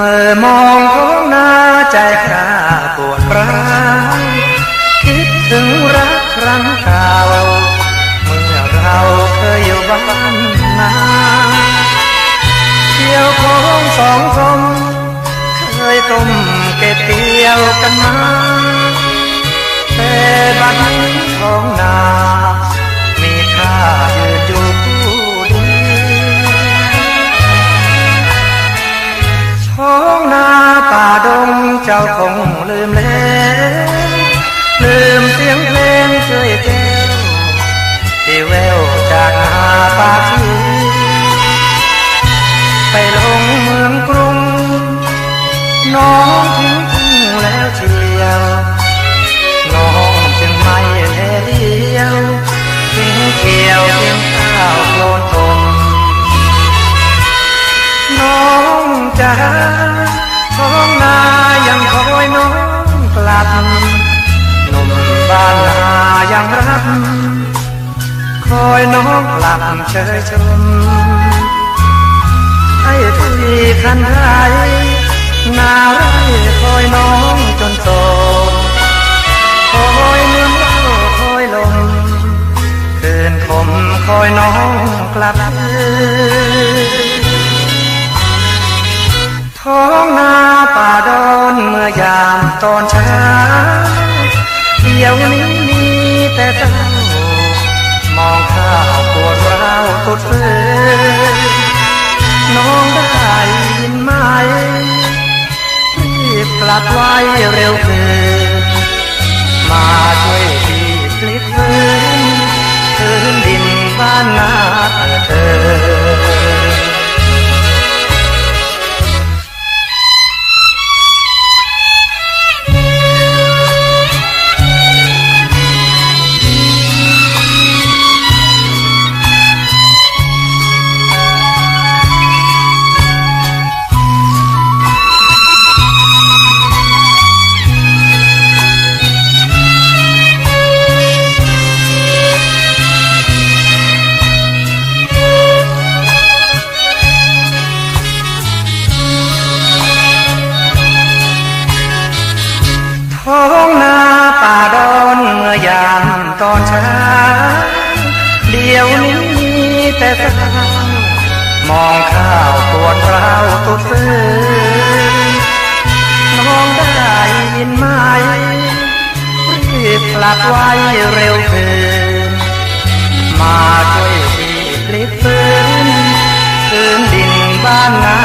มื่อมองท้องนาใจคราปวดร้าวคิดถึงรักครั้งเก่าเมื่อเราเคยอยู่บ้านนาเกี่ยวของสองทมเคยต้มเก็บเกี่ยวกันมาแต่บัดนี้ท้องนา จ้าคงลืมแล้วลืมเสียงเพลงช่วยแก้วที่แววจากนาป่าชีไปลงเมืองกรุง น้องทิ้งทุ่งแล้วเชียวน้องจึงไม่แลเดียวทิ้งเกี่ยวเพียงข้าวโพลนตมน้องจ๋า ท้องนายังคอยน้องกลับหนุ่มบ้านนายังรักคอยน้องกลับเชยชมให้ที่คันไทยนาไรคอยน้องจนโตคอยเนื้อเล่าคอยลมคืนคมคอยน้องกลับคืน ท้องนาป่าดอนเมื่อยามตอนเช้าเดี๋ยวนี้มีแต่เจ้ามองข้าวปวดร้าวตุดเฟืนน้องได้ยินไหมรีบกลับไว้เร็วเกินมาช่วย องนาป่าดอนเมื่อยามตอนเช้าเดี๋ยวนี้มีแต่สาวมองข้าวปวดร้าวตุดฟื้นน้องได้ยินไหมรีบกลับไว้เร็วเกินมาช่วยพี่พลิกฟื้นคืนดินบ้านนา